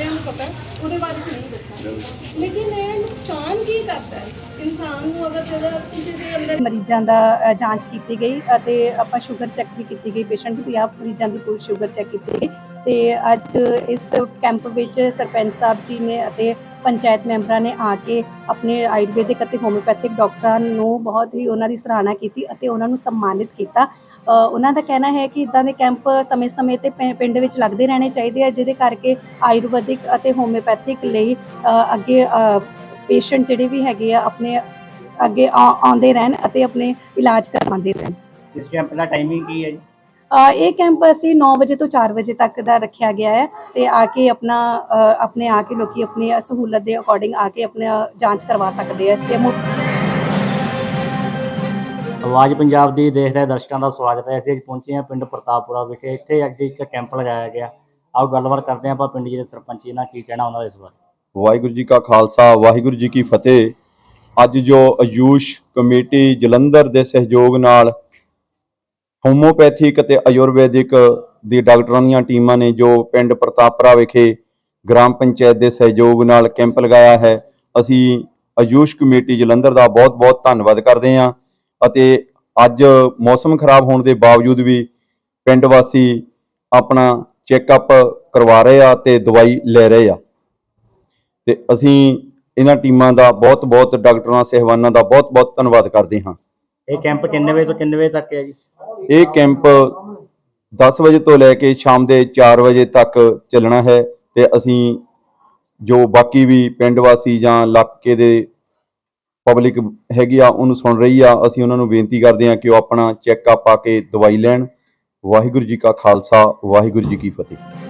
ਸਾਰਿਆਂ ਨੂੰ ਪਤਾ ਉਹਦੇ ਬਾਰੇ ਚ ਨਹੀਂ ਦੱਸਾਂ ਲੇਕਿਨ ਇਹ ਨੁਕਸਾਨ ਕੀ ਕਰਦਾ ਹੈ? ਮਰੀਜ਼ਾਂ ਦਾ ਜਾਂਚ ਕੀਤੀ ਗਈ ਅਤੇ ਆਪਾਂ ਸ਼ੂਗਰ ਚੈੱਕ ਵੀ ਕੀਤੀ ਗਈ, ਪੇਸ਼ੈਂਟ ਦੀ ਆਪ ਮਰੀਜ਼ਾਂ ਦੀ ਕੋਈ ਸ਼ੂਗਰ ਚੈੱਕ ਕੀਤੀ ਗਈ। ਤੇ ਅੱਜ ਇਸ ਕੈਂਪ ਵਿੱਚ ਸਰਪੰਚ ਸਾਹਿਬ ਜੀ ਨੇ ਅਤੇ ਪੰਚਾਇਤ ਮੈਂਬਰਾਂ ਨੇ ਆ ਕੇ ਆਪਣੇ ਆਯੁਰਵੈਦਿਕ ਅਤੇ ਹੋਮਿਓਪੈਥਿਕ ਡਾਕਟਰਾਂ ਨੂੰ ਬਹੁਤ ਹੀ ਉਹਨਾਂ ਦੀ ਸਰਾਹਨਾ ਕੀਤੀ ਅਤੇ ਉਹਨਾਂ ਨੂੰ ਸਨਮਾਨਿਤ ਕੀਤਾ। ਉਹਨਾਂ ਦਾ ਕਹਿਣਾ ਹੈ ਕਿ ਇਦਾਂ ਦੇ ਕੈਂਪ ਸਮੇਂ-ਸਮੇਂ ਤੇ ਪਿੰ- ਪਿੰਡ ਵਿੱਚ ਲੱਗਦੇ ਰਹਿਣੇ ਚਾਹੀਦੇ ਆ, ਜਿਹਦੇ ਕਰਕੇ ਆਯੁਰਵੈਦਿਕ ਅਤੇ ਹੋਮਿਓਪੈਥਿਕ ਲਈ ਅੱਗੇ ਪੇਸ਼ੈਂਟ ਜਿਹੜੇ ਵੀ ਹੈਗੇ ਆ, ਆਪਣੇ ਅੱਗੇ ਆ- ਆਉਂਦੇ ਰਹਿਣ ਅਤੇ ਆਪਣੇ ਇਲਾਜ ਕਰਵਾਉਂਦੇ ਰਹਿਣ। ਇਸ ਕੈਂਪ ਦਾ ਟਾਈਮਿੰਗ ਕੀ ਹੈ ਜੀ? ਇਹ ਕੈਂਪ ਅਸੀਂ 9 ਵਜੇ ਤੋਂ 4 ਵਜੇ ਤੱਕ ਦਾ ਰੱਖਿਆ ਗਿਆ ਹੈ ਤੇ ਆ ਕੇ ਆਪਣਾ ਆਪਣੇ ਆ ਕੇ ਲੋਕੀ ਆਪਣੀ ਸਹੂਲਤ ਦੇ ਅਕੋਰਡਿੰਗ ਆ ਕੇ ਆਪਣਾ ਜਾਂਚ ਕਰਵਾ ਸਕਦੇ ਆ ਤੇ ਆਵਾਜ਼ ਪੰਜਾਬ ਦੀ ਦੇਖ ਰਹੇ ਦਰਸ਼ਕਾਂ ਦਾ ਸਵਾਗਤ ਹੈ। ਅਸੀਂ ਅੱਜ ਪਹੁੰਚੇ ਹਾਂ ਪਿੰਡ ਪ੍ਰਤਾਪਪੁਰਾ ਵਿਖੇ। ਇੱਥੇ ਅੱਜ ਇੱਕ ਕੈਂਪ ਲਗਾਇਆ ਗਿਆ। ਆਓ ਗੱਲਬਾਤ ਕਰਦੇ ਹਾਂ ਆਪਾਂ ਪਿੰਡ ਜੀ ਦੇ ਸਰਪੰਚ ਜੀ ਨਾਲ ਕੀ ਕਹਿਣਾ ਉਹਨਾਂ ਦਾ ਇਸ ਬਾਰੇ ਵਾਹਿਗੁਰੂ ਜੀ ਕਾ ਖਾਲਸਾ ਵਾਹਿਗੁਰੂ ਜੀ ਕੀ ਫਤਿਹ। ਅੱਜ ਜੋ ਆਯੂਸ਼ ਕਮੇਟੀ ਜਲੰਧਰ ਦੇ ਸਹਿਯੋਗ ਨਾਲ ਹੋਮੋਪੈਥਿਕ ਅਤੇ ਆਯੁਰਵੈਦਿਕ ਦੀ ਡਾਕਟਰਾਂ ਦੀਆਂ ਟੀਮਾਂ ਨੇ ਜੋ ਪਿੰਡ ਪ੍ਰਤਾਪਰਾ ਵਿਖੇ ਗ੍ਰਾਮ ਪੰਚਾਇਤ ਦੇ ਸਹਿਯੋਗ ਨਾਲ ਕੈਂਪ ਲਗਾਇਆ ਹੈ। ਅਸੀਂ ਆਯੂਸ਼ ਕਮੇਟੀ ਜਲੰਧਰ ਦਾ ਬਹੁਤ-ਬਹੁਤ ਧੰਨਵਾਦ ਕਰਦੇ ਹਾਂ ਅਤੇ ਅੱਜ ਮੌਸਮ ਖਰਾਬ ਹੋਣ ਦੇ ਬਾਵਜੂਦ ਵੀ ਪਿੰਡ ਵਾਸੀ ਆਪਣਾ ਚੈੱਕਅਪ ਕਰਵਾ ਰਹੇ ਆ ਤੇ ਦਵਾਈ ਲੈ ਰਹੇ ਆ। ਤੇ ਅਸੀਂ ਇਹਨਾਂ ਟੀਮਾਂ ਦਾ ਬਹੁਤ-ਬਹੁਤ, ਡਾਕਟਰਾਂ, ਸਹਿਬਾਨਾਂ ਦਾ ਬਹੁਤ-ਬਹੁਤ ਧੰਨਵਾਦ ਕਰਦੇ ਹਾਂ। ਇਹ ਕੈਂਪ ਕਿੰਨੇ ਵਜੇ ਤੋਂ ਕਿੰਨੇ ਵਜੇ ਤੱਕ ਹੈ ਜੀ? ਇਹ ਕੈਂਪ 10 ਵਜੇ ਤੋਂ ਲੈ ਕੇ ਸ਼ਾਮ ਦੇ 4 ਵਜੇ ਤੱਕ ਚੱਲਣਾ ਹੈ ਤੇ ਅਸੀਂ ਜੋ ਬਾਕੀ ਵੀ ਪਿੰਡ ਵਾਸੀ ਜਾਂ ਇਲਾਕੇ ਦੇ ਪਬਲਿਕ ਹੈਗੀ ਆ, ਉਹਨੂੰ ਸੁਣ ਰਹੀ ਆ। ਅਸੀਂ ਉਹਨਾਂ ਨੂੰ ਬੇਨਤੀ ਕਰਦੇ ਹਾਂ ਕਿ ਉਹ ਆਪਣਾ ਚੈੱਕਅਪ ਆ ਕੇ ਦਵਾਈ ਲੈਣ। ਵਾਹਿਗੁਰੂ ਜੀ ਕਾ ਖਾਲਸਾ, ਵਾਹਿਗੁਰੂ ਜੀ ਕੀ ਫਤਿਹ।